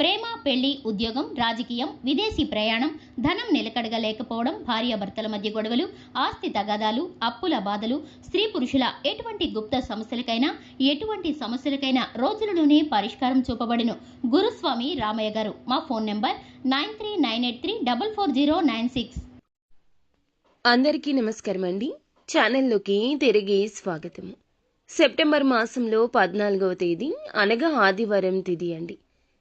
ప్రేమ పెళ్ళి ఉద్యోగం రాజకీయం విదేశీ ప్రయాణం ధనం నిలకడగా లేకపోవడం భార్యాభర్తల మధ్య గొడవలు ఆస్తి తగాదాలు అప్పుల బాధలు స్త్రీ పురుషుల ఎటువంటి గుప్త సమస్యలకైనా ఎటువంటి సమస్యలకైనా రోజులలోనే పరిష్కారం చూపబడిను. గురుస్వామి రామయ్య గారు మా phone number nine three nine eight three double four zero nine six. అందరికీ నమస్కారం అండి. ఛానల్లోకి తిరిగి స్వాగతం. సెప్టెంబర్ మాసంలో పద్నాలుగవ తేదీ అనగా ఆదివారం తిది అండి.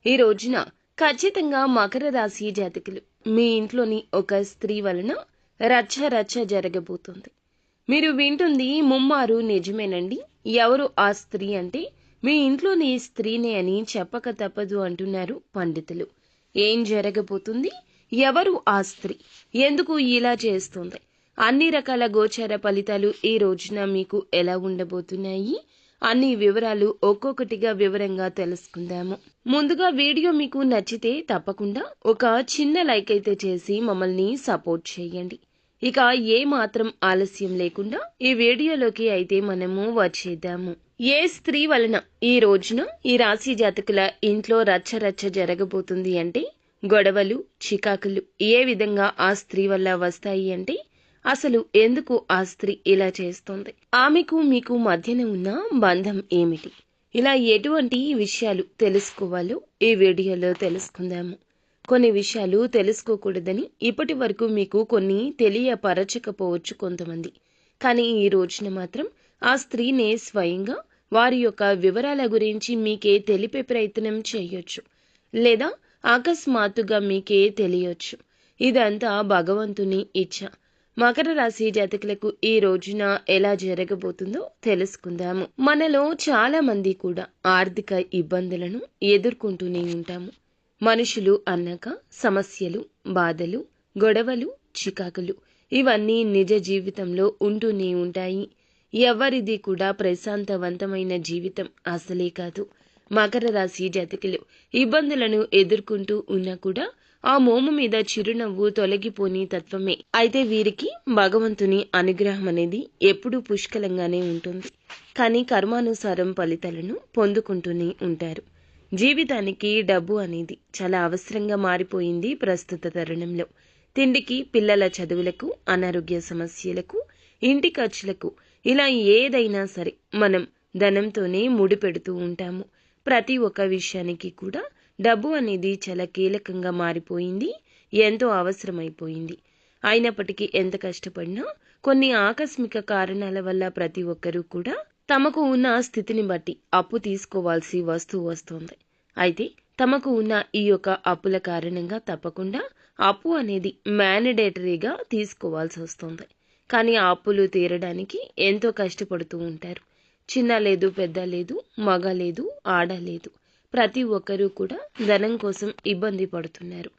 ఈ రోజున ఖచ్చితంగా మకర రాశి జాతకులు మీ ఇంట్లోని ఒక స్త్రీ వలన రచ్చ రచ్చ జరగబోతుంది. మీరు వింటుంది ముమ్మారు నిజమేనండి. ఎవరు ఆ స్త్రీ అంటే? మీ ఇంట్లోని స్త్రీనే అని చెప్పక తప్పదు అంటున్నారు పండితులు. ఏం జరగబోతుంది? ఎవరు ఆ స్త్రీ? ఎందుకు ఇలా చేస్తుంది? అన్ని రకాల గోచర ఫలితాలు ఈ రోజున మీకు ఎలా ఉండబోతున్నాయి? అన్ని వివరాలు ఒక్కొక్కటిగా వివరంగా తెలుసుకుందాము. ముందుగా వీడియో మీకు నచ్చితే తప్పకుండా ఒక చిన్న లైక్ అయితే చేసి మమ్మల్ని సపోర్ట్ చేయండి. ఇక ఏ మాత్రం ఆలస్యం లేకుండా ఈ వీడియోలోకి అయితే మనము వచ్చేద్దాము. ఏ స్త్రీ వలన ఈ రోజున ఈ రాశి జాతకుల ఇంట్లో రచ్చ రచ్చ జరగబోతుంది అంటే గొడవలు చికాకులు ఏ విధంగా ఆ స్త్రీ వల్ల వస్తాయి అంటే అసలు ఎందుకు ఆ స్త్రీ ఇలా చేస్తోంది? ఆమెకు మీకు మధ్యన ఉన్న బంధం ఏమిటి? ఇలా ఎటువంటి విషయాలు తెలుసుకోవాలో ఈ వీడియోలో తెలుసుకుందాము. కొన్ని విషయాలు తెలుసుకోకూడదని ఇప్పటి వరకు మీకు కొన్ని తెలియపరచకపోవచ్చు కొంతమంది. కానీ ఈ రోజున మాత్రం ఆ స్త్రీనే స్వయంగా వారి యొక్క వివరాల గురించి మీకే తెలిపే ప్రయత్నం చేయొచ్చు. లేదా అకస్మాత్తుగా మీకే తెలియొచ్చు. ఇదంతా భగవంతుని ఇచ్చ. మకర రాశి జాతకులకు ఈ రోజున ఎలా జరగబోతుందో తెలుసుకుందాము. మనలో చాలా మంది కూడా ఆర్థిక ఇబ్బందులను ఎదుర్కొంటూనే ఉంటాము. మనుషులు అన్నాక సమస్యలు బాధలు గొడవలు చికాకులు ఇవన్నీ నిజ జీవితంలో ఉంటూనే ఉంటాయి. ఎవరిది కూడా ప్రశాంతవంతమైన జీవితం అసలే కాదు. మకర రాశి జాతకులు ఇబ్బందులను ఎదుర్కొంటూ ఉన్నా కూడా ఆ మోము మీద చిరునవ్వు తొలగిపోని తత్వమే. అయితే వీరికి భగవంతుని అనుగ్రహం అనేది ఎప్పుడూ పుష్కలంగానే ఉంటుంది. కానీ కర్మానుసారం ఫలితాలను పొందుకుంటూనే ఉంటారు. జీవితానికి డబ్బు అనేది చాలా అవసరంగా మారిపోయింది ప్రస్తుత తరుణంలో. తిండికి పిల్లల చదువులకు అనారోగ్య సమస్యలకు ఇంటి ఖర్చులకు ఇలా ఏదైనా సరే మనం ధనంతోనే ముడిపెడుతూ ఉంటాము. ప్రతి ఒక్క విషయానికి కూడా డబ్బు అనేది చాలా కీలకంగా మారిపోయింది ఎంతో అవసరమైపోయింది. అయినప్పటికీ ఎంత కష్టపడినా కొన్ని ఆకస్మిక కారణాల వల్ల ప్రతి ఒక్కరూ కూడా తమకు ఉన్న స్థితిని బట్టి అప్పు తీసుకోవాల్సి వస్తూ వస్తోంది. అయితే తమకు ఉన్న ఈ యొక్క అప్పుల కారణంగా తప్పకుండా అప్పు అనేది మ్యాండేటరీగా తీసుకోవాల్సి వస్తుంది. కానీ ఆ అప్పులు తీరడానికి ఎంతో కష్టపడుతూ ఉంటారు. చిన్న లేదు పెద్ద లేదు మగ లేదు ఆడ లేదు. ప్రతి ఒక్కరూ కూడా ధనం కోసం ఇబ్బంది పడుతున్నారు.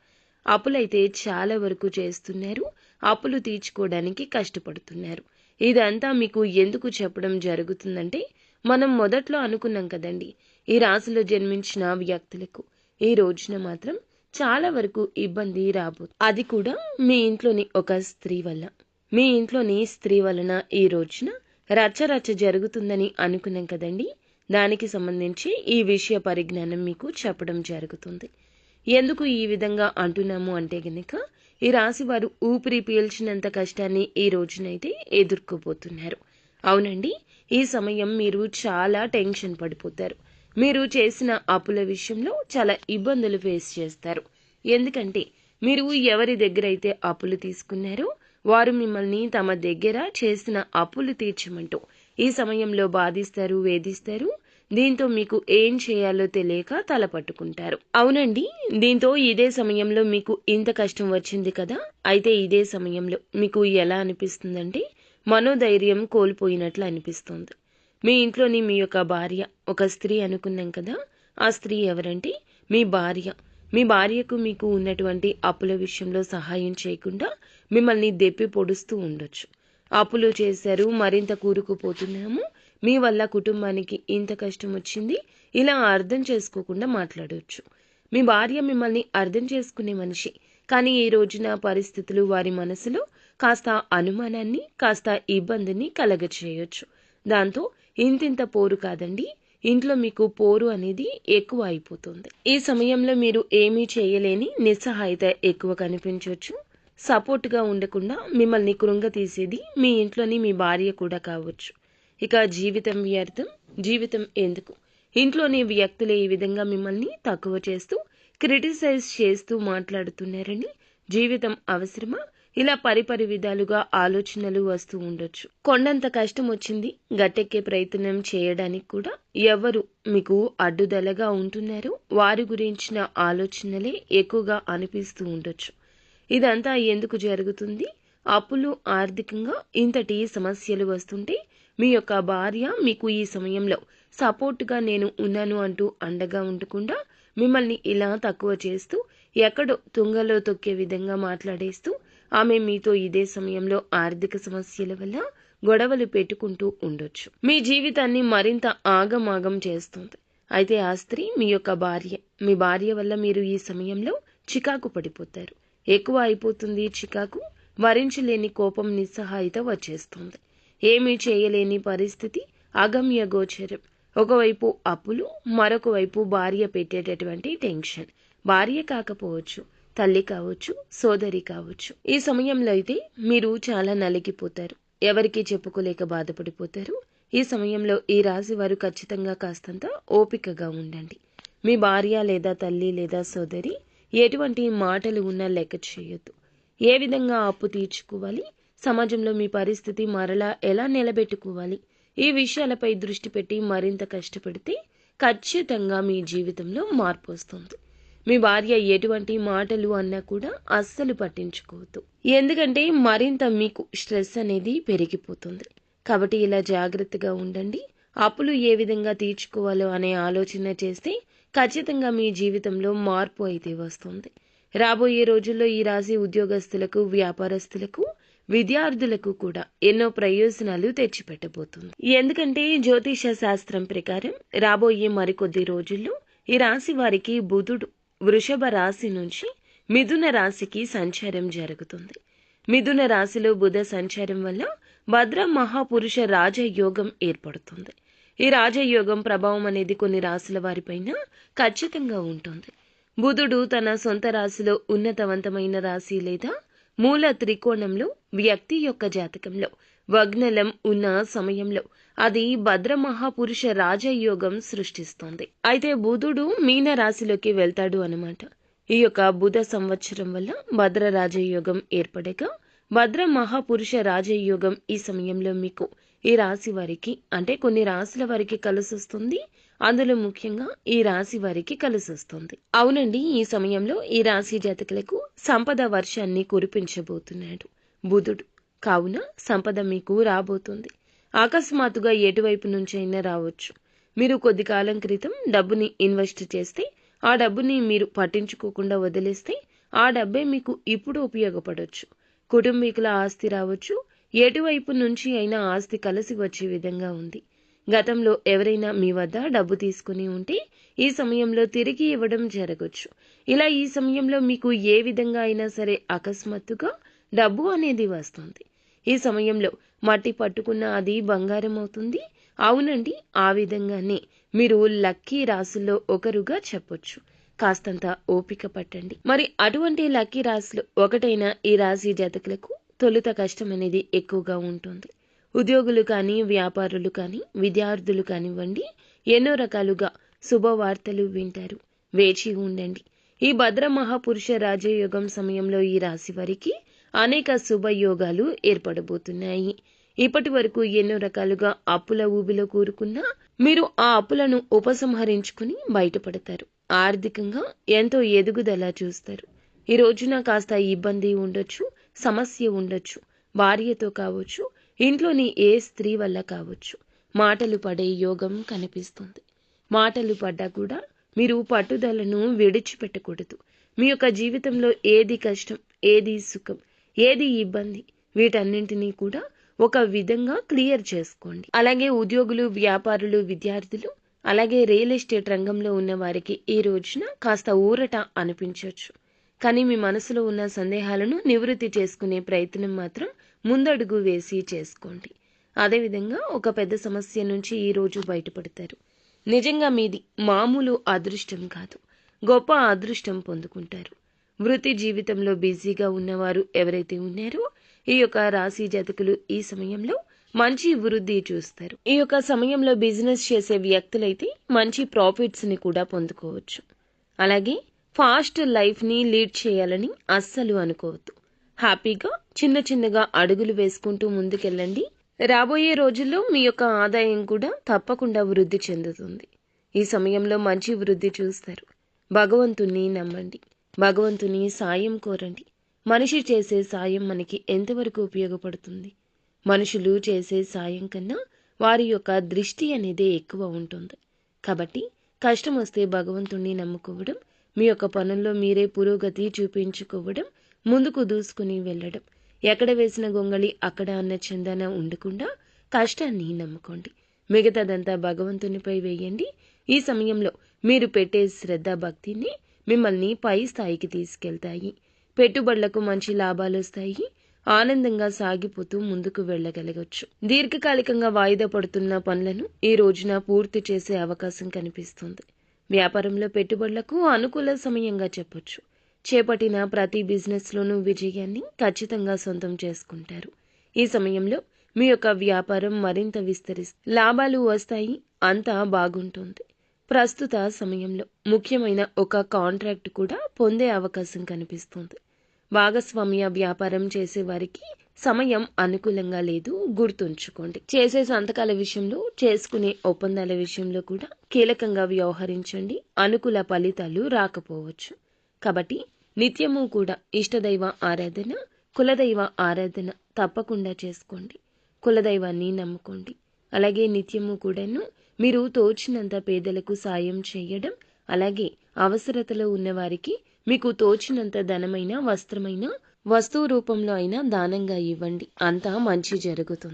అప్పులైతే చాలా వరకు చేస్తున్నారు. అప్పులు తీర్చుకోవడానికి కష్టపడుతున్నారు. ఇదంతా మీకు ఎందుకు చెప్పడం జరుగుతుందంటే మనం మొదట్లో అనుకున్నాం కదండి ఈ రాశిలో జన్మించిన వ్యక్తులకు ఈ రోజున మాత్రం చాలా వరకు ఇబ్బంది రాబో అది కూడా మీ ఇంట్లోని ఒక స్త్రీ వల్ల. మీ ఇంట్లోని స్త్రీ వలన ఈ రోజున రచ్చ రచ్చ జరుగుతుందని అనుకున్నాం కదండి దానికి సంబంధించి ఈ విషయ పరిజ్ఞానం మీకు చెప్పడం జరుగుతుంది. ఎందుకు ఈ విధంగా అంటున్నాము అంటే గనక ఈ రాశి వారు ఊపిరి పీల్చినంత కష్టాన్ని ఈ రోజునైతే ఎదుర్కోబోతున్నారు. అవునండి ఈ సమయం మీరు చాలా టెన్షన్ పడిపోతారు. మీరు చేసిన అప్పుల విషయంలో చాలా ఇబ్బందులు ఫేస్ చేస్తారు. ఎందుకంటే మీరు ఎవరి దగ్గర అయితే అప్పులు తీసుకున్నారో వారు మిమ్మల్ని తమ దగ్గర చేసిన అప్పులు తీర్చమంటూ ఈ సమయంలో బాధిస్తారు వేధిస్తారు దీంతో మీకు ఏం చేయాలో తెలియక తల పట్టుకుంటారు. అవునండి దీంతో ఇదే సమయంలో మీకు ఇంత కష్టం వచ్చింది కదా? అయితే ఇదే సమయంలో మీకు ఎలా అనిపిస్తుందంటే మనోధైర్యం కోల్పోయినట్లు అనిపిస్తుంది. మీ ఇంట్లోని మీ యొక్క భార్య ఒక స్త్రీ అనుకున్నాం కదా? ఆ స్త్రీ ఎవరంటే మీ భార్య. మీ భార్యకు మీకు ఉన్నటువంటి అప్పుల విషయంలో సహాయం చేయకుండా మిమ్మల్ని దెప్పి పొడుస్తూ ఉండొచ్చు. అప్పులు చేశారు మరింత కూరుకుపోతున్నాము మీ వల్ల కుటుంబానికి ఇంత కష్టం వచ్చింది? ఇలా అర్థం చేసుకోకుండా మాట్లాడవచ్చు మీ భార్య మిమ్మల్ని అర్థం చేసుకునే మనిషి. కానీ ఈ రోజున పరిస్థితులు వారి మనసులో కాస్త అనుమానాన్ని కాస్త ఇబ్బందిని కలగచేయొచ్చు దాంతో ఇంతింత పోరు కాదండి. ఇంట్లో మీకు పోరు అనేది ఎక్కువ అయిపోతుంది. ఈ సమయంలో మీరు ఏమీ చేయలేని నిస్సహాయత ఎక్కువ కనిపించవచ్చు సపోర్ట్గా ఉండకుండా మిమ్మల్ని కృంగ తీసేది మీ ఇంట్లోని మీ భార్య కూడా కావచ్చు. ఇక జీవితం వ్యర్థం జీవితం ఎందుకు? ఇంట్లోని వ్యక్తులు ఈ విధంగా మిమ్మల్ని తక్కువ చేస్తూ క్రిటిసైజ్ చేస్తూ మాట్లాడుతున్నారని జీవితం అవసరమా? ఇలా పరిపరి విధాలుగా ఆలోచనలు వస్తూ ఉండొచ్చు. కొండంత కష్టం వచ్చింది గట్టెక్కే ప్రయత్నం చేయడానికి కూడా ఎవరు మీకు అడ్డుదలగా ఉంటున్నారో వారి గురించిన ఆలోచనలే ఎక్కువగా అనిపిస్తూ ఉండొచ్చు. ఇదంతా ఎందుకు జరుగుతుంది? అప్పులు ఆర్థికంగా ఇంతటి సమస్యలు వస్తుంటే మీ యొక్క భార్య మీకు ఈ సమయంలో సపోర్ట్గా నేను ఉన్నాను అంటూ అండగా ఉండకుండా మిమ్మల్ని ఇలా తక్కువ చేస్తూ ఎక్కడో తుంగలో తొక్కే విధంగా మాట్లాడేస్తూ ఆమె మీతో ఇదే సమయంలో ఆర్థిక సమస్యల వల్ల గొడవలు పెట్టుకుంటూ ఉండొచ్చు. మీ జీవితాన్ని మరింత ఆగమాగం చేస్తుంది. అయితే ఆ స్త్రీ మీ యొక్క భార్య మీ భార్య వల్ల మీరు ఈ సమయంలో చికాకు పడిపోతారు. ఎక్కువ అయిపోతుంది చికాకు భరించలేని కోపం నిస్సహాయత వచ్చేస్తుంది. ఏమీ చేయలేని పరిస్థితి అగమ్య గోచరం. ఒకవైపు అప్పులు మరొక వైపు భార్య పెట్టేటటువంటి టెన్షన్. భార్య కాకపోవచ్చు తల్లి కావచ్చు సోదరి కావచ్చు. ఈ సమయంలో అయితే మీరు చాలా నలిగిపోతారు. ఎవరికి చెప్పుకోలేక బాధపడిపోతారు. ఈ సమయంలో ఈ రాశి వారు ఖచ్చితంగా కాస్తంత ఓపికగా ఉండండి. మీ భార్య లేదా తల్లి లేదా సోదరి ఎటువంటి మాటలు ఉన్నా లెక్క చేయొద్దు. ఏ విధంగా అప్పు తీర్చుకోవాలి సమాజంలో మీ పరిస్థితి మరలా ఎలా నిలబెట్టుకోవాలి? ఈ విషయాలపై దృష్టి పెట్టి మరింత కష్టపడితే ఖచ్చితంగా మీ జీవితంలో మార్పు వస్తుంది. మీ భార్య ఎటువంటి మాటలు అన్నా కూడా అస్సలు పట్టించుకోవద్దు. ఎందుకంటే మరింత మీకు స్ట్రెస్ అనేది పెరిగిపోతుంది. కాబట్టి ఇలా జాగ్రత్తగా ఉండండి. అప్పులు ఏ విధంగా తీర్చుకోవాలో అనే ఆలోచన చేస్తే ఖచ్చితంగా మీ జీవితంలో మార్పు అయితే వస్తుంది. రాబోయే రోజుల్లో ఈ రాశి ఉద్యోగస్తులకు వ్యాపారస్తులకు విద్యార్థులకు కూడా ఎన్నో ప్రయోజనాలు తెచ్చిపెట్టబోతుంది. ఎందుకంటే జ్యోతిష శాస్త్రం ప్రకారం రాబోయే మరికొద్ది రోజుల్లో ఈ రాశి వారికి బుధుడు వృషభ రాశి నుంచి మిథున రాశికి సంచారం జరుగుతుంది. మిథున రాశిలో బుధ సంచారం వల్ల భద్ర మహాపురుష రాజయోగం ఏర్పడుతుంది. ఈ రాజయోగం ప్రభావం అనేది కొన్ని రాశుల వారిపైన ఖచ్చితంగా ఉంటుంది. బుధుడు తన సొంత రాశిలో ఉన్నతవంతమైన రాశి లేదా మూల త్రికోణంలో వ్యక్తి యొక్క జాతకంలో వగ్నలం ఉన్న సమయంలో అది భద్ర మహాపురుష రాజయోగం సృష్టిస్తోంది. అయితే బుధుడు మీన రాశిలోకి వెళ్తాడు అనమాట ఈ యొక్క బుధ సంవత్సరం వల్ల భద్ర రాజయోగం ఏర్పడగా భద్ర మహాపురుష రాజయోగం ఈ సమయంలో మీకు ఈ రాశి వారికి అంటే కొన్ని రాశుల వారికి కలిసి వస్తుంది అందులో ముఖ్యంగా ఈ రాశి వారికి కలిసి వస్తుంది అవునండి ఈ సమయంలో ఈ రాశి జాతకులకు సంపద వర్షాన్ని కురిపించబోతున్నాడు. బుధుడు కావున సంపద మీకు రాబోతుంది. అకస్మాత్తుగా ఎటువైపు నుంచైనా రావచ్చు. మీరు కొద్ది కాలం క్రితం డబ్బుని ఇన్వెస్ట్ చేస్తే ఆ డబ్బుని మీరు పట్టించుకోకుండా వదిలేస్తే ఆ డబ్బే మీకు ఇప్పుడు ఉపయోగపడవచ్చు కుటుంబీకుల ఆస్తి రావచ్చు. ఎటువైపు నుంచి అయినా ఆస్తి కలిసి వచ్చే విధంగా ఉంది. గతంలో ఎవరైనా మీ వద్ద డబ్బు తీసుకుని ఉంటే ఈ సమయంలో తిరిగి ఇవ్వడం జరగచ్చు. ఇలా ఈ సమయంలో మీకు ఏ విధంగా అయినా సరే అకస్మాత్తుగా డబ్బు అనేది వస్తుంది. ఈ సమయంలో మట్టి పట్టుకున్న అది బంగారం అవుతుంది. అవునండి ఆ విధంగానే మీరు లక్కీ రాసుల్లో ఒకరుగా చెప్పొచ్చు. కాస్తంత ఓపిక పట్టండి. మరి అటువంటి లక్కీ రాశులు ఒకటైన ఈ రాశి జాతకులకు తొలుత కష్టం అనేది ఎక్కువగా ఉంటుంది. ఉద్యోగులు కానీ వ్యాపారులు కానీ విద్యార్థులు కానివ్వండి ఎన్నో రకాలుగా శుభవార్తలు వింటారు. వేచి ఉండండి. ఈ భద్ర మహాపురుష రాజయోగం సమయంలో ఈ రాశి వారికి అనేక శుభయోగాలు ఏర్పడబోతున్నాయి. ఇప్పటి వరకు ఎన్నో రకాలుగా అప్పుల ఊబిలో కూరుకున్నా మీరు ఆ అప్పులను ఉపసంహరించుకుని బయటపడతారు. ఆర్థికంగా ఎంతో ఎదుగుదల చూస్తారు. ఈ రోజున కాస్త ఇబ్బంది ఉండొచ్చు సమస్య ఉండొచ్చు భార్యతో కావచ్చు ఇంట్లోని ఏ స్త్రీ వల్ల కావచ్చు. మాటలు పడే యోగం కనిపిస్తుంది. మాటలు పడ్డా కూడా మీరు పట్టుదలను విడిచిపెట్టకూడదు. మీ యొక్క జీవితంలో ఏది కష్టం ఏది సుఖం ఏది ఇబ్బంది వీటన్నింటినీ కూడా ఒక విధంగా క్లియర్ చేసుకోండి. అలాగే ఉద్యోగులు వ్యాపారులు విద్యార్థులు అలాగే రియల్ ఎస్టేట్ రంగంలో ఉన్న వారికి ఈ రోజున కాస్త ఊరట అనిపించవచ్చు కానీ మీ మనసులో ఉన్న సందేహాలను నివృత్తి చేసుకునే ప్రయత్నం మాత్రం ముందడుగు వేసి చేసుకోండి. అదేవిధంగా ఒక పెద్ద సమస్య నుంచి ఈ రోజు బయటపడతారు. నిజంగా మీది మామూలు అదృష్టం కాదు. గొప్ప అదృష్టం పొందుకుంటారు. వృత్తి జీవితంలో బిజీగా ఉన్నవారు ఎవరైతే ఉన్నారో ఈ యొక్క రాశి జాతకులు ఈ సమయంలో మంచి వృద్ధి చూస్తారు. ఈ యొక్క సమయంలో బిజినెస్ చేసే వ్యక్తులైతే మంచి ప్రాఫిట్స్ని కూడా పొందుకోవచ్చు. అలాగే ఫాస్ట్ లైఫ్ని లీడ్ చేయాలని అస్సలు అనుకోవద్దు. హ్యాపీగా చిన్న చిన్నగా అడుగులు వేసుకుంటూ ముందుకెళ్ళండి. రాబోయే రోజుల్లో మీ యొక్క ఆదాయం కూడా తప్పకుండా వృద్ధి చెందుతుంది. ఈ సమయంలో మంచి వృద్ధి చూస్తారు. భగవంతుణ్ణి నమ్మండి. భగవంతుని సాయం కోరండి. మనిషి చేసే సాయం మనకి ఎంతవరకు ఉపయోగపడుతుంది? మనుషులు చేసే సాయం కన్నా వారి యొక్క దృష్టి అనేది ఎక్కువ ఉంటుంది. కాబట్టి కష్టం వస్తే భగవంతుణ్ణి నమ్ముకోవడం మీ యొక్క పనుల్లో మీరే పురోగతి చూపించుకోవడం ముందుకు దూసుకుని వెళ్ళడం. ఎక్కడ వేసిన గొంగళి అక్కడ అన్న చందన ఉండకుండా కష్టాన్ని నమ్ముకోండి. మిగతాదంతా భగవంతునిపై వేయండి. ఈ సమయంలో మీరు పెట్టే శ్రద్ధ భక్తిని మిమ్మల్ని పై స్థాయికి తీసుకెళ్తాయి. పెట్టుబడులకు మంచి లాభాలు వస్తాయి. ఆనందంగా సాగిపోతూ ముందుకు వెళ్ళగలగచ్చు. దీర్ఘకాలికంగా వాయిదా పడుతున్న పనులను ఈ రోజున పూర్తి చేసే అవకాశం కనిపిస్తుంది. వ్యాపారంలో పెట్టుబడులకు అనుకూల సమయంగా చెప్పొచ్చు. చేపట్టిన ప్రతి బిజినెస్లోనూ విజయాన్ని ఖచ్చితంగా సొంతం చేసుకుంటారు. ఈ సమయంలో మీ యొక్క వ్యాపారం మరింత విస్తరిస్తుంది లాభాలు వస్తాయి అంతా బాగుంటుంది. ప్రస్తుత సమయంలో ముఖ్యమైన ఒక కాంట్రాక్ట్ కూడా పొందే అవకాశం కనిపిస్తుంది. భాగస్వామ్య వ్యాపారం చేసేవారికి సమయం అనుకూలంగా లేదు గుర్తుంచుకోండి. చేసే సంతకాల విషయంలో చేసుకునే ఒప్పందాల విషయంలో కూడా కీలకంగా వ్యవహరించండి. అనుకూల ఫలితాలు రాకపోవచ్చు. కాబట్టి నిత్యము కూడా ఇష్టదైవ ఆరాధన కులదైవ ఆరాధన తప్పకుండా చేసుకోండి. కులదైవాన్ని నమ్ముకోండి. అలాగే నిత్యము కూడాను మీరు తోచినంత పేదలకు సాయం చేయడం అలాగే అవసరతలో ఉన్నవారికి మీకు తోచినంత ధనమైన వస్త్రమైన వస్తువు రూపంలో అయినా దానంగా ఇవ్వండి. అంతా మంచి జరుగుతుంది.